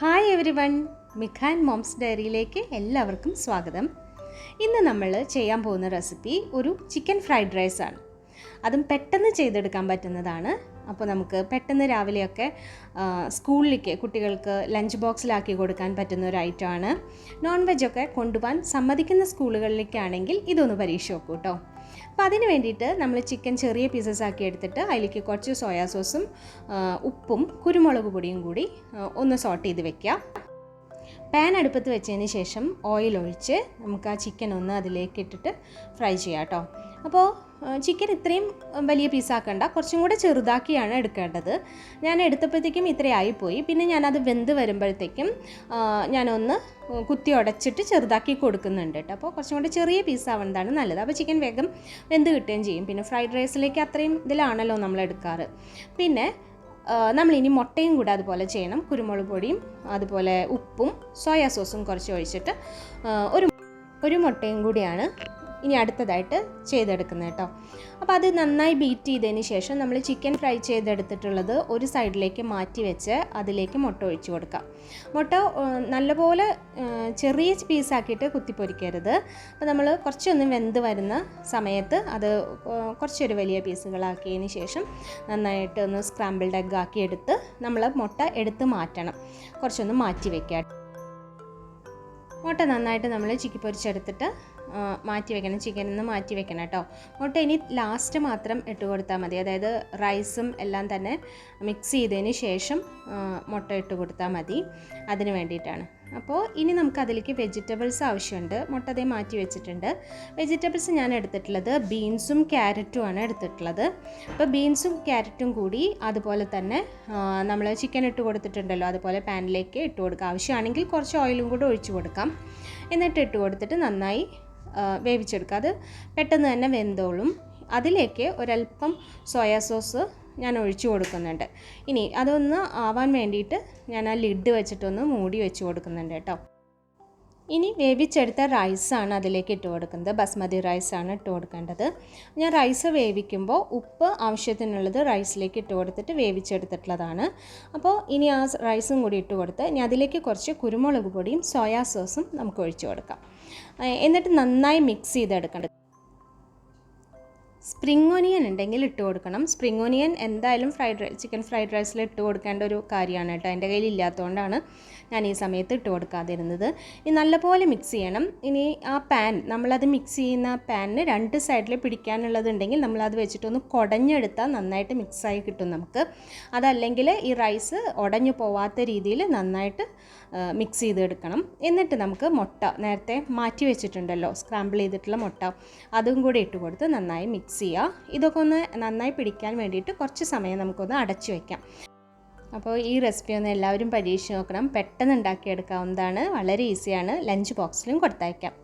Hi everyone മിഖാൻ moms ഡയറിയിലേക്ക് എല്ലാവർക്കും സ്വാഗതം. ഇന്ന് നമ്മൾ ചെയ്യാൻ പോകുന്ന റെസിപ്പി ഒരു ചിക്കൻ ഫ്രൈഡ് റൈസ് ആണ്. അതും പെട്ടെന്ന് ചെയ്തെടുക്കാൻ പറ്റുന്നതാണ് അപ്പോൾ നമുക്ക് പെട്ടെന്ന് രാവിലെയൊക്കെ സ്കൂളിലേക്ക് കുട്ടികൾക്ക് ലഞ്ച് ബോക്സിലാക്കി കൊടുക്കാൻ പറ്റുന്ന ഒരു ഐറ്റമാണ് നോൺ വെജൊക്കെ കൊണ്ടുപോകാൻ സമ്മതിക്കുന്ന സ്കൂളുകളിലേക്കാണെങ്കിൽ ഇതൊന്ന് പരീക്ഷ നോക്കൂ കേട്ടോ അപ്പോൾ അതിന് വേണ്ടിയിട്ട് നമ്മൾ ചിക്കൻ ചെറിയ പീസസ് ആക്കി എടുത്തിട്ട് അതിലേക്ക് കുറച്ച് സോയാ സോസും ഉപ്പും കുരുമുളക് പൊടിയും കൂടി ഒന്ന് സോട്ട് ചെയ്ത് വെക്കാം പാൻ അടുപ്പത്ത് വെച്ചതിന് ശേഷം ഓയിൽ ഒഴിച്ച് നമുക്ക് ആ ചിക്കൻ ഒന്ന് അതിലേക്ക് ഇട്ടിട്ട് ഫ്രൈ ചെയ്യാം കേട്ടോ അപ്പോൾ ചിക്കൻ ഇത്രയും വലിയ പീസാക്കണ്ട കുറച്ചും കൂടെ ചെറുതാക്കിയാണ് എടുക്കേണ്ടത്. ഞാൻ എടുത്തപ്പോഴത്തേക്കും ഇത്രയായിപ്പോയി പിന്നെ ഞാനത് വെന്ത് വരുമ്പോഴത്തേക്കും ഞാനൊന്ന് കുത്തി ഉടച്ചിട്ട് ചെറുതാക്കി കൊടുക്കുന്നുണ്ട് കേട്ടോ അപ്പോൾ കുറച്ചും കൂടെ ചെറിയ പീസാവുന്നതാണ് നല്ലത്. അപ്പോൾ ചിക്കൻ വേഗം വെന്ത് കിട്ടുകയും ചെയ്യും. പിന്നെ ഫ്രൈഡ് റൈസിലേക്ക് അത്രയും ഇതിലാണല്ലോ നമ്മൾ എടുക്കാറ്. പിന്നെ നമ്മളിനി മുട്ടയും കൂടെ അതുപോലെ ചെയ്യണം. കുരുമുളക് പൊടിയും അതുപോലെ ഉപ്പും സോയാ സോസും കുറച്ച് ഒഴിച്ചിട്ട് ഒരു ഒരു മുട്ടയും കൂടിയാണ് ഇനി അടുത്തതായിട്ട് ചെയ്തെടുക്കുന്നത് കേട്ടോ. അപ്പോൾ അത് നന്നായി ബീറ്റ് ചെയ്തതിന് ശേഷം നമ്മൾ ചിക്കൻ ഫ്രൈ ചെയ്തെടുത്തിട്ടുള്ളത് ഒരു സൈഡിലേക്ക് മാറ്റി വെച്ച് അതിലേക്ക് മുട്ട ഒഴിച്ച് കൊടുക്കാം. മുട്ട നല്ലപോലെ ചെറിയ പീസാക്കിയിട്ട് കുത്തിപ്പൊരിക്കരുത്. അപ്പോൾ നമ്മൾ കുറച്ചൊന്ന് വെന്ത് വരുന്ന സമയത്ത് അത് കുറച്ചൊരു വലിയ പീസുകളാക്കിയതിന് ശേഷം നന്നായിട്ട് ഒന്ന് സ്ക്രാമ്പിൾഡ് എഗ് ആക്കി എടുത്ത് നമ്മൾ മുട്ട എടുത്ത് മാറ്റണം. കുറച്ചൊന്ന് മാറ്റി വെക്കുക. മുട്ട നന്നായിട്ട് നമ്മൾ ചിക്കി പൊരിച്ചെടുത്തിട്ട് മാറ്റി വെക്കണം ചിക്കനിൽ നിന്ന് മാറ്റി വെക്കണം കേട്ടോ. മുട്ട ഇനി ലാസ്റ്റ് മാത്രം ഇട്ട് കൊടുത്താൽ മതി. അതായത് റൈസും എല്ലാം തന്നെ മിക്സ് ചെയ്തതിന് ശേഷം മുട്ട ഇട്ട് കൊടുത്താൽ മതി. അതിന് വേണ്ടിയിട്ടാണ്. അപ്പോൾ ഇനി നമുക്ക് അതിലേക്ക് വെജിറ്റബിൾസ് ആവശ്യമുണ്ട്. മുട്ട അതേ മാറ്റി വെച്ചിട്ടുണ്ട്. വെജിറ്റബിൾസ് ഞാൻ എടുത്തിട്ടുള്ളത് ബീൻസും ക്യാരറ്റും ആണ് എടുത്തിട്ടുള്ളത്. അപ്പോൾ ബീൻസും ക്യാരറ്റും കൂടി അതുപോലെ തന്നെ നമ്മൾ ചിക്കൻ ഇട്ട് കൊടുത്തിട്ടുണ്ടല്ലോ. അതുപോലെ പാനിലേക്ക് ഇട്ട് കൊടുക്കാം. ആവശ്യമാണെങ്കിൽ കുറച്ച് ഓയിലും കൂടി ഒഴിച്ചു കൊടുക്കാം. എന്നിട്ട് ഇട്ട് കൊടുത്തിട്ട് നന്നായി വേവിച്ചെടുക്കുക. അത് പെട്ടെന്ന് തന്നെ വെന്തോളും. അതിലേക്ക് ഒരല്പം സോയാ സോസ് ഞാൻ ഒഴിച്ചു കൊടുക്കുന്നുണ്ട്. ഇനി അതൊന്ന് ആവാൻ വേണ്ടിയിട്ട് ഞാൻ ആ ലിഡ് വെച്ചിട്ടൊന്ന് മൂടി വെച്ച് കൊടുക്കുന്നുണ്ട് കേട്ടോ. ഇനി വേവിച്ചെടുത്ത റൈസാണ് അതിലേക്ക് ഇട്ട് കൊടുക്കുന്നത്. ബസ്മതി റൈസാണ് ഇട്ട് കൊടുക്കേണ്ടത്. ഞാൻ റൈസ് വേവിക്കുമ്പോൾ ഉപ്പ് ആവശ്യത്തിനുള്ളത് റൈസിലേക്ക് ഇട്ട് കൊടുത്തിട്ട് വേവിച്ചെടുത്തിട്ടുള്ളതാണ്. അപ്പോൾ ഇനി ആ റൈസും കൂടി ഇട്ട് കൊടുത്ത് ഇനി അതിലേക്ക് കുറച്ച് കുരുമുളക് പൊടിയും സോയാ സോസും നമുക്ക് ഒഴിച്ചു കൊടുക്കാം. എന്നിട്ട് നന്നായി മിക്സ് ചെയ്തെടുക്കേണ്ടത്. സ്പ്രിംഗ് ഒനിയൻ ഉണ്ടെങ്കിൽ ഇട്ട് കൊടുക്കണം. സ്പ്രിംഗ് ഒനിയൻ എന്തായാലും ഫ്രൈഡ് റൈസ് ചിക്കൻ ഫ്രൈഡ് റൈസിൽ ഇട്ട് കൊടുക്കേണ്ട ഒരു കാര്യമാണ് കേട്ടോ. എന്റെ കയ്യിൽ ഇല്ലാത്തതുകൊണ്ടാണ് ഞാൻ ഈ സമയത്ത് ഇട്ട് കൊടുക്കാതിരുന്നത്. ഇനി നല്ലപോലെ മിക്സ് ചെയ്യണം. ഇനി ആ പാൻ നമ്മളത് മിക്സ് ചെയ്യുന്ന പാനിന് രണ്ട് സൈഡിൽ പിടിക്കാനുള്ളതുണ്ടെങ്കിൽ നമ്മളത് വെച്ചിട്ടൊന്ന് കുടഞ്ഞെടുത്താൽ നന്നായിട്ട് മിക്സായി കിട്ടും നമുക്ക്. അതല്ലെങ്കിൽ ഈ റൈസ് ഉടഞ്ഞു പോവാത്ത രീതിയിൽ നന്നായിട്ട് മിക്സ് ചെയ്തെടുക്കണം. എന്നിട്ട് നമുക്ക് മുട്ട നേരത്തെ മാറ്റി വെച്ചിട്ടുണ്ടല്ലോ. സ്ക്രാമ്പിൾ ചെയ്തിട്ടുള്ള മുട്ട. അതും കൂടി ഇട്ട് കൊടുത്ത് നന്നായി മിക്സ് ചെയ്യുക. ഇതൊക്കെ ഒന്ന് നന്നായി പിടിക്കാൻ വേണ്ടിയിട്ട് കുറച്ച് സമയം നമുക്കൊന്ന് അടച്ചു വയ്ക്കാം അപ്പോൾ ഈ റെസിപ്പി ഒന്ന് എല്ലാവരും പരീക്ഷിച്ച് നോക്കണം. പെട്ടെന്ന് ഉണ്ടാക്കിയെടുക്കാവുന്നതാണ്. വളരെ ഈസിയാണ് ലഞ്ച് ബോക്സിലും കൊടുത്തയക്കാം.